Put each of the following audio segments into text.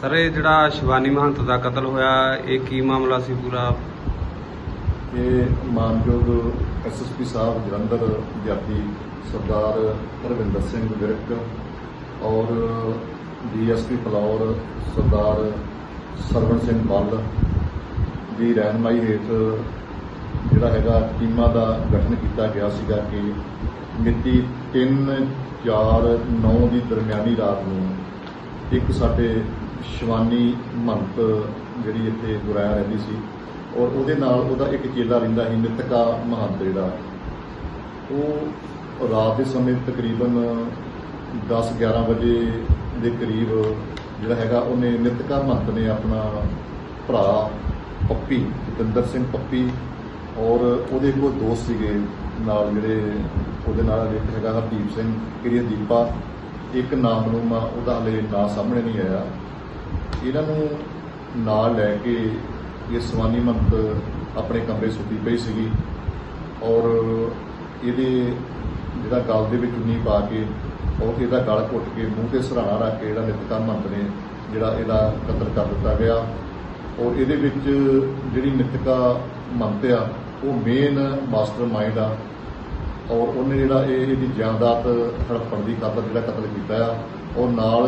Sir, ਇਹ ਜਿਹੜਾ ਸ਼ਿਵਾਨੀ ਮਹੰਤ ਦਾ ਕਤਲ ਹੋਇਆ, ਇਹ ਕੀ ਮਾਮਲਾ ਸੀ ਪੂਰਾ? ਇਹ ਮਾਨਯੋਗ ਐਸਐਸਪੀ ਸਾਹਿਬ, ਜਲੰਧਰ ਜਾਤੀ ਸਰਦਾਰ ਹਰਵਿੰਦਰ ਸਿੰਘ ਵਿਰਕ ਔਰ ਡੀਐਸਪੀ ਫਲੌਰ ਸਰਦਾਰ ਸਰਵਣ ਸਿੰਘ ਬੱਲ ਦੀ ਰਹਿਨਮਾਈ ਹੇਠ ਜਿਹੜਾ ਹੈਗਾ ਟੀਮਾਂ ਦਾ ਗਠਨ ਕੀਤਾ ਗਿਆ ਸੀਗਾ ਕਿ ਮਿਤੀ 3 4 9 ਦੀ ਦਰਮਿਆਨੀ ਰਾਤ ਨੂੰ ਇੱਕ ਸਾਡੇ ਸ਼ਿਵਾਨੀ ਮਹੰਤ ਜਿਹੜੀ ਇੱਥੇ ਗੁਰਾਇਆ ਰਹਿੰਦੀ ਸੀ ਔਰ ਉਹਦੇ ਨਾਲ ਉਹਦਾ ਇੱਕ ਚੇਲਾ ਰਹਿੰਦਾ ਸੀ, ਨਿਤਕਾ ਮਹੰਤ ਜਿਹੜਾ। ਉਹ ਰਾਤ ਦੇ ਸਮੇਂ ਤਕਰੀਬਨ 10 11 ਵਜੇ ਦੇ ਕਰੀਬ ਜਿਹੜਾ ਹੈਗਾ, ਉਹਨੇ ਨਿਤਕਾ ਮਹੰਤ ਨੇ ਆਪਣਾ ਭਰਾ ਪੱਪੀ, ਜਤਿੰਦਰ ਸਿੰਘ ਪੱਪੀ ਔਰ ਉਹਦੇ ਕੋਲ ਦੋਸਤ ਸੀਗੇ ਨਾਲ ਜਿਹੜੇ ਉਹਦੇ ਨਾਲ ਇੱਕ ਹੈਗਾ ਹਰਦੀਪ ਸਿੰਘ ਕਿਰਿਆ ਦੀਪਾ, ਇੱਕ ਨਾਮ ਨੂੰ ਉਹਦਾ ਹਲੇ ਨਾਂ ਸਾਹਮਣੇ ਨਹੀਂ ਆਇਆ। ਇਹਨਾਂ ਨੂੰ ਨਾਲ ਲੈ ਕੇ ਇਹ ਸਵਾਨੀ ਮੰਤ ਆਪਣੇ ਕਮਰੇ ਸੁੱਤੀ ਪਈ ਸੀਗੀ ਔਰ ਇਹਦੇ ਜਿਹੜਾ ਗਲ ਦੇ ਵਿੱਚ ਉਨੀ ਪਾ ਕੇ ਔਰ ਇਹਦਾ ਗਲ ਘੁੱਟ ਕੇ ਮੂੰਹ ਤੇ ਸਰਾਣਾ ਰੱਖ ਕੇ ਜਿਹੜਾ ਨਿਤਕਾ ਮੰਤ ਨੇ, ਜਿਹੜਾ ਇਹਦਾ ਕਤਲ ਕਰ ਦਿੱਤਾ ਗਿਆ। ਔਰ ਇਹਦੇ ਵਿੱਚ ਜਿਹੜੀ ਨਿਤਕਾ ਮੰਤ ਆ, ਉਹ ਮੇਨ ਮਾਸਟਰ ਮਾਈਂਡ ਆ। ਔਰ ਉਹਨੇ ਜਿਹੜਾ ਇਹ ਇਹਦੀ ਜਾਇਦਾਦ ਹੜੱਪਣ ਦੀ ਖਾਤਰ ਜਿਹੜਾ ਕਤਲ ਕੀਤਾ ਆ ਔਰ ਨਾਲ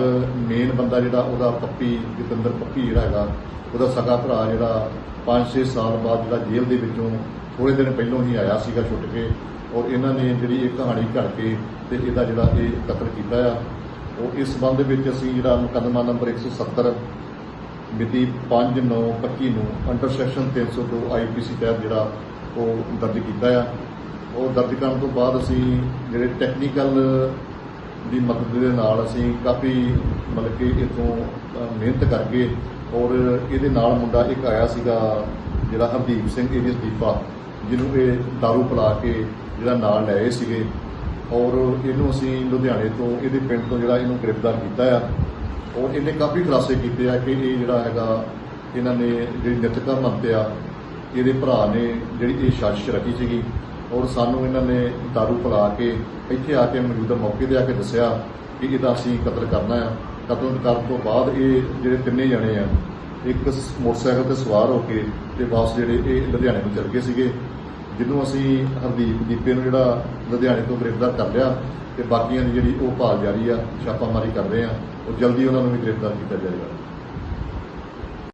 ਮੇਨ ਬੰਦਾ ਜਿਹੜਾ ਉਹਦਾ ਪੱਪੀ, ਜਤਿੰਦਰ ਪੱਪੀ ਜਿਹੜਾ ਹੈਗਾ, ਉਹਦਾ ਸਗਾ ਭਰਾ ਜਿਹੜਾ 5-6 ਸਾਲ ਬਾਅਦ ਜਿਹੜਾ ਜੇਲ੍ਹ ਦੇ ਵਿੱਚੋਂ ਥੋੜੇ ਦਿਨ ਪਹਿਲਾਂ ਹੀ ਆਇਆ ਸੀਗਾ ਛੁੱਟ ਕੇ, ਔਰ ਇਹਨਾਂ ਨੇ ਜਿਹੜੀ ਇਹ ਕਹਾਣੀ ਘੜ ਕੇ ਤੇ ਇਹਦਾ ਜਿਹੜਾ ਇਹ ਕਤਲ ਕੀਤਾ ਆ। ਉਹ ਇਸ ਸੰਬੰਧ ਵਿੱਚ ਅਸੀਂ ਜਿਹੜਾ ਮੁਕੱਦਮਾ ਨੰਬਰ 170 ਮਿਤੀ 5/9/25 ਨੂੰ ਅੰਡਰ ਸੈਕਸ਼ਨ 302 ਆਈਪੀਸੀ ਤਹਿਤ ਜਿਹੜਾ ਉਹ ਦਰਜ ਕੀਤਾ ਆ। ਉਹ ਦਰਜ ਕਰਨ ਤੋਂ ਬਾਅਦ ਅਸੀਂ ਜਿਹੜੇ ਟੈਕਨੀਕਲ ਦੀ ਮਦਦ ਦੇ ਨਾਲ ਅਸੀਂ ਕਾਫੀ ਮਤਲਬ ਕਿ ਇਥੋਂ ਮਿਹਨਤ ਕਰਕੇ ਔਰ ਇਹਦੇ ਨਾਲ ਮੁੰਡਾ ਇੱਕ ਆਇਆ ਸੀਗਾ ਜਿਹੜਾ ਹਰਦੀਪ ਸਿੰਘ ਏਰੀਅਸ ਦੀਪਾ ਜਿਹਨੂੰ ਇਹ ਦਾਰੂ ਪਿਲਾ ਕੇ ਜਿਹੜਾ ਨਾਲ ਲੈ ਸੀਗੇ। ਔਰ ਇਹਨੂੰ ਅਸੀਂ ਲੁਧਿਆਣੇ ਤੋਂ, ਇਹਦੇ ਪਿੰਡ ਤੋਂ ਜਿਹੜਾ ਇਹਨੂੰ ਗ੍ਰਿਫਤਾਰ ਕੀਤਾ ਆ। ਔਰ ਇਹਨੇ ਕਾਫੀ ਖੁਲਾਸੇ ਕੀਤੇ ਆ ਕਿ ਇਹ ਜਿਹੜਾ ਹੈਗਾ, ਇਹਨਾਂ ਨੇ ਜਿਹੜੀ ਨਿਤਕਾ ਮੰਤਿਆ ਇਹਦੇ ਭਰਾ ਨੇ ਜਿਹੜੀ ਇਹ ਸਾਜ਼ਿਸ਼ ਰਚੀ ਸੀਗੀ। ਔਰ ਸਾਨੂੰ ਇਹਨਾਂ ਨੇ ਦਾਰੂ ਪਿਲਾ ਕੇ ਇੱਥੇ ਆ ਕੇ ਮੌਜੂਦਾ ਮੌਕੇ ਤੇ ਆ ਕੇ ਦੱਸਿਆ ਕਿ ਇਹਦਾ ਅਸੀਂ ਕਤਲ ਕਰਨਾ ਆ। ਕਤਲ ਕਰਨ ਤੋਂ ਬਾਅਦ ਇਹ ਜਿਹੜੇ ਤਿੰਨੇ ਜਣੇ ਆ, ਇੱਕ ਮੋਟਰਸਾਈਕਲ ਤੇ ਸਵਾਰ ਹੋ ਕੇ ਤੇ ਵਾਪਸ ਜਿਹੜੇ ਇਹ ਲੁਧਿਆਣੇ ਨੂੰ ਚਲ ਗਏ ਸੀਗੇ। ਜਿਹਨੂੰ ਅਸੀਂ ਹਰਦੀਪ, ਦੀਪੇ ਨੂੰ ਜਿਹੜਾ ਲੁਧਿਆਣੇ ਤੋਂ ਗ੍ਰਿਫਤਾਰ ਕਰ ਲਿਆ ਤੇ ਬਾਕੀਆਂ ਦੀ ਜਿਹੜੀ ਉਹ ਭਾਲ ਜਾਰੀ ਆ, ਛਾਪਾਮਾਰੀ ਕਰ ਰਹੇ ਆ। ਉਹ ਜਲਦੀ ਉਹਨਾਂ ਨੂੰ ਵੀ ਗ੍ਰਿਫਤਾਰ ਕੀਤਾ ਜਾਏਗਾ।